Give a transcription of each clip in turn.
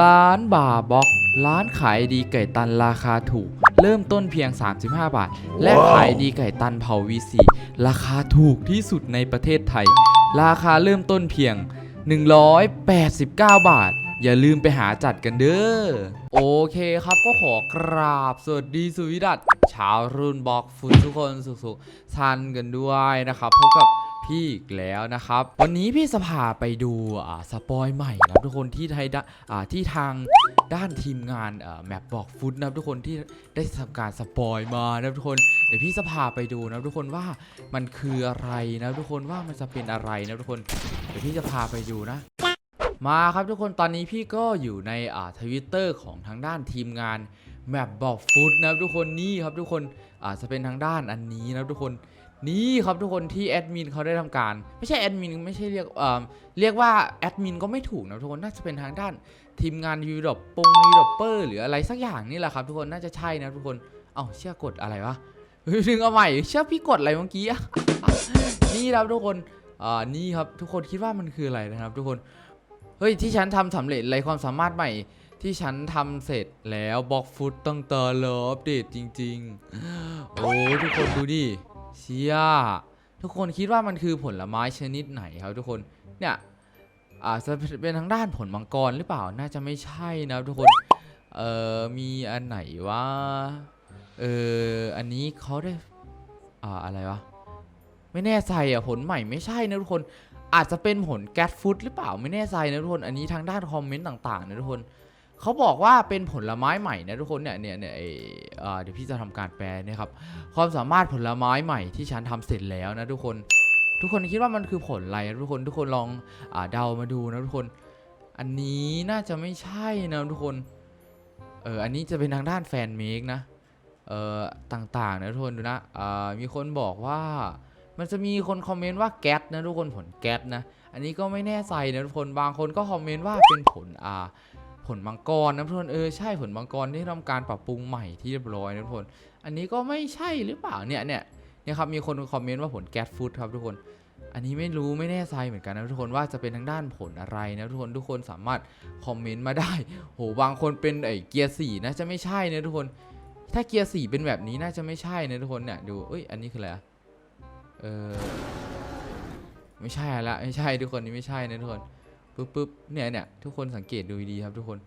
ร้านบาร์บ็อกร้านขายดีไก่ตันราคาถูก เริ่มต้นเพียง 35 บาท และขายดีไก่ตันเผาวีซีราคาถูกที่สุดในประเทศไทย ราคาเริ่มต้นเพียง 189 บาท อย่าลืมไปหาจัดกันเด้อ โอเคครับก็ขอกราบ สวัสดีสวีดัตชาวรุ่นบอกฟุตทุกคนสุขๆทันกันด้วยนะครับพบกับ พี่อีกแล้วนะครับ วันนี้พี่สภาไปดูอ่าสปอยใหม่นะทุกคนที่ไทยดะอ่าที่ทางด้านทีมงานแมปบอกฟุตนะครับทุกคนที่ได้ทำการสปอยมานะทุกคนเดี๋ยวพี่สภาไปดูนะทุกคนว่ามันคืออะไรนะทุกคนว่ามันจะเป็นอะไรนะทุกคนเดี๋ยวพี่จะพาไปดูนะมาครับทุกคนตอนนี้พี่ก็อยู่ในอ่าทวิตเตอร์ของทางด้านทีมงานแมปบอกฟุตนะครับทุกคนนี่ครับทุกคนอาจจะเป็นทางด้านอันนี้นะทุกคน นี่ครับทุกคนที่แอดมินเขาได้ทำการ ไม่ใช่แอดมินไม่ใช่เรียกเอ่อเรียกว่าแอดมินก็ไม่ถูกนะทุกคนน่าจะเป็นทางด้าน ทีมงานยูดอปปงยูดอปเปอร์หรืออะไรสักอย่างนี่แหละครับ ทุกคนน่าจะใช่นะทุกคนเอ้าเชื่อกดอะไรวะนึงเอาใหม่เชื่อพี่กดอะไรเมื่อกี้นี่ครับทุกคนอ่านี่ครับทุกคนคิดว่ามันคืออะไรนะครับ ทุกคนเฮ้ยที่ฉันทำสำเร็จไรความสามารถใหม่ที่ฉันทำเสร็จแล้วบล็อกฟุตตั้งแต่เลิฟเดตจริง ๆ โอ้ทุกคนดูดิ เชียทุกคนคิดว่ามันคือผลไม้ชนิดไหนครับทุกคนเนี่ยอาจจะเป็นทางด้านผลมังกรหรือเปล่าน่าจะไม่ใช่นะครับทุกคนเอ่อมีอันไหนว่าเอออันนี้เขาได้อ่าอะไรวะไม่แน่ใจอะผลใหม่ไม่ใช่นะทุกคนอาจจะเป็นผลแก๊สฟุตหรือเปล่าไม่แน่ใจนะทุกคน อันนี้ทางด้านคอมเมนต์ต่างๆนะทุกคน เขาบอกว่าเป็นผลไม้ใหม่นะทุกคนเนี่ยเนี่ยเนี่ยเดี๋ยวพี่จะทำการแปลนี่ยครับความสามารถผลไม้ใหม่ที่ฉันทำเสร็จแล้วนะทุกคน ทุกคนคิดว่ามันคือผลอะไรนะทุกคนทุกคนลองอเดามาดูนะทุกคน อันนี้น่าจะไม่ใช่นะทุกคนเอออันนี้จะเป็นทางด้านแฟนเมคนะเอ่อต่างๆนะทุกคนดูนะอ่ามีคนบอกว่ามันจะมีคนคอมเมนต์ว่าแก๊สนะทุกคนผลแก๊สนะ อันนี้ก็ไม่แน่ใจนะทุกคนบางคนก็คอมเมนต์ว่าเป็นผลอ่า ผลมังกรนะทุกคนเออใช่ผลมังกรที่ทำการปรับปรุงใหม่ที่เรียบร้อยนะทุกคน อันนี้ก็ไม่ใช่หรือเปล่าเนี่ยเนี่ยเนี่ยครับมีคนคอมเมนต์ว่าผลแก๊สฟูดครับทุกคน อันนี้ไม่รู้ไม่แน่ใจเหมือนกันนะทุกคนว่าจะเป็นทางด้านผลอะไรนะทุกคนทุกคนสามารถคอมเมนต์มาได้โหบางคนเป็นไอ้เกียร์สี่นะจะไม่ใช่นะทุกคน ถ้าเกียร์สี่เป็นแบบนี้น่าจะไม่ใช่นะทุกคนเนี่ยดูเอ้ยอันนี้คืออะไรเออไม่ใช่ละไม่ใช่ทุกคนนี่ไม่ใช่นะทุกคน ปึ๊บปึ๊บเนี่ยเนี่ยทุกคนสังเกตดูดีครับทุกคน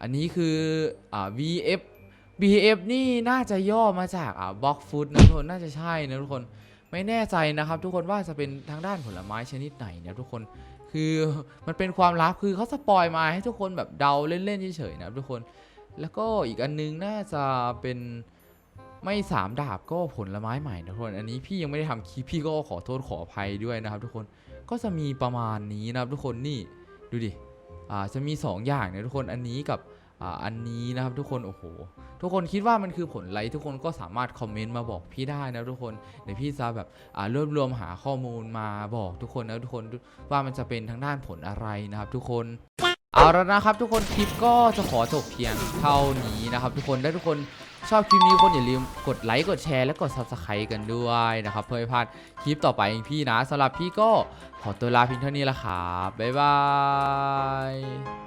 อันนี้คืออ่า VF BF นี่น่าจะย่อมาจากอ่า Box Food นะทุกคนน่าจะใช่นะทุกคนไม่แน่ใจนะครับทุกคนว่าจะเป็นทางด้านผลไม้ชนิดไหนนะทุกคนคือมันเป็นความลับคือเขาสปอยมาให้ทุกคนแบบเดาเล่นๆเฉยๆนะทุกคน แล้วก็อีกอันนึงน่าจะเป็นไม่สามดาบก็ผลไม้ใหม่นะทุกคน อันนี้พี่ยังไม่ได้ทำคลิปพี่ก็ขอโทษขออภัยด้วยนะครับทุกคนก็จะมีประมาณนี้นะครับทุกคนนี่ ดูดิอ่าจะมี 2 อย่างนะทุกคนอันนี้กับอ่าอันนี้นะครับทุกคนโอ้โหทุกคนคิดว่ามันคือผลอะไรทุกคนก็สามารถคอมเมนต์มาบอกพี่ได้นะทุกคนเดี๋ยวพี่จะแบบอ่ารวบรวมหาข้อมูลมาบอกทุกคนนะทุกคนว่ามันจะเป็นทางด้านผลอะไรนะครับ ทุกคนเอาแล้วนะครับทุกคนคลิปก็จะขอจบเพียงเท่านี้นะครับ ทุกคนและทุกคน ชอบคลิปนี้คนอย่าลืมกดไลค์กดแชร์และกด subscribe กันด้วยนะครับ เพื่อไม่พลาดคลิปต่อไปของพี่นะสำหรับพี่ก็ขอตัวลาเพียงเท่านี้ละครับบ๊ายบาย